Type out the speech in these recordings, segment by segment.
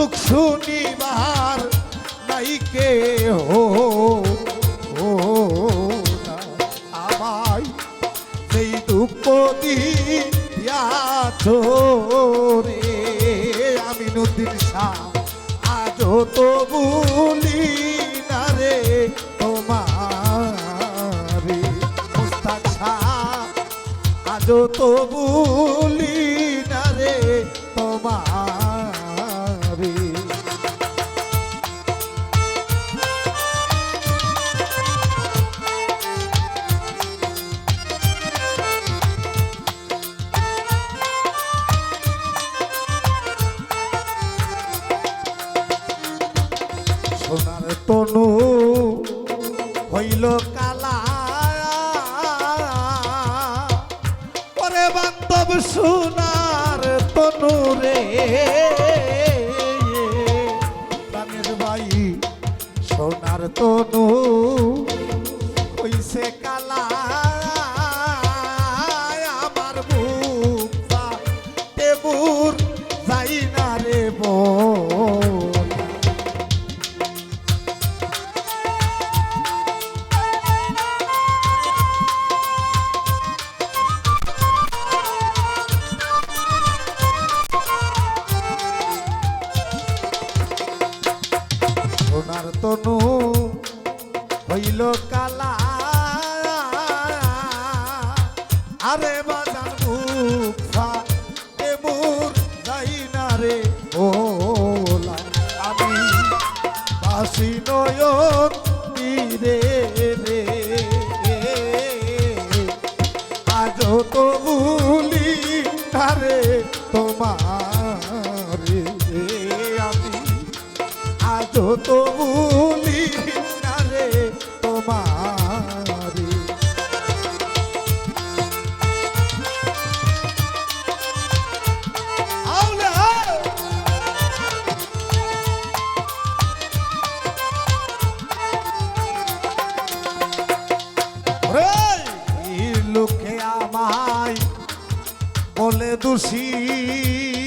সুখ শুনিবার নাই কে হো আমায় সেই দুঃখ দিয়াছ রে। আমি নদীর শাহ আজও তো ভুলি না রে তোমারে। আজও তো ভুলি তনু হইল কালা। পরে বান্ধব সোনার তনু রে। প্রাণের বাই সোনার তনু হইছে কালা। তনু হইল কালা। আরে বাজার মুখা এমুর যাই না রে ওলা আমি বাসি নয়ন তোমারে। লোকে আমায় বলে দোষী।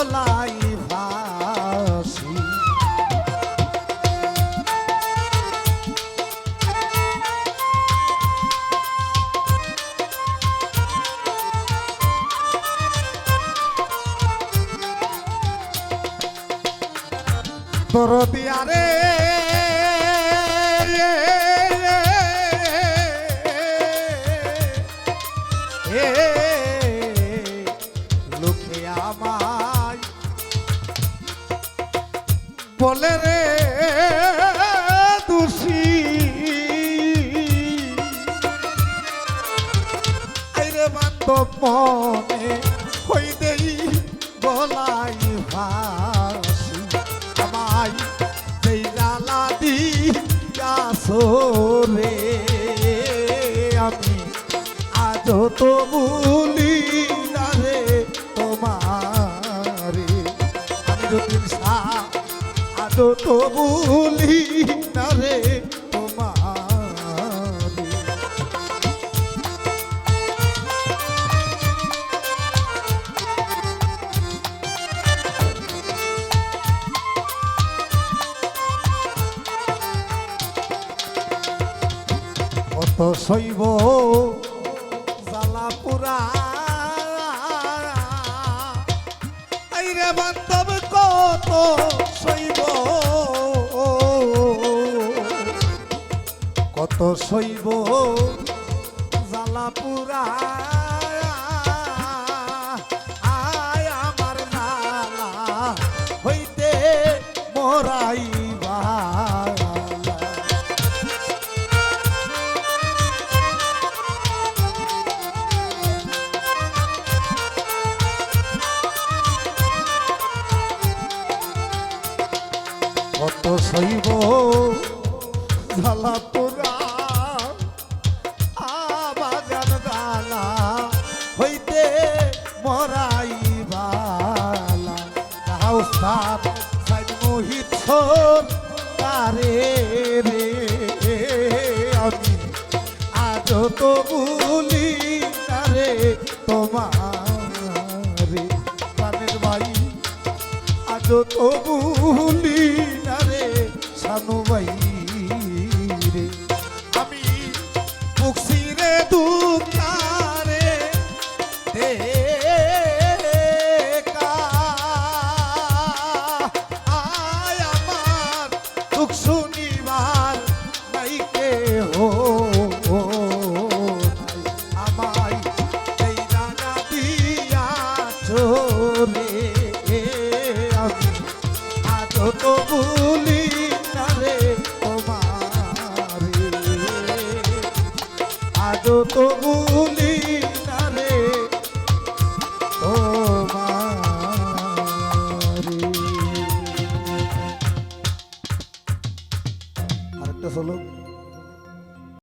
গলাই ভাসি তোর দিয়ারে এ বলে রে দোষী। আইরে বান্ধব মনে হই দেই গলাই ভাসি আমায় যেই জ্বালা দি রে, আমি আজও তো ভুলি আজও তো ভুলি না রে কত শৈব জ্বালাপুরা। আইরে বান্ধব শৈব জ্বালাপুরা আয় নালা হইতে কত শৈব ঝালা সাত মোহিত তারে রে, আমি আজ তো ভুলি তারে তোমার। রে প্রাণের ভাই আজ তো ভুলি তারে, সানু ভাই। তো ভুলি তোমার।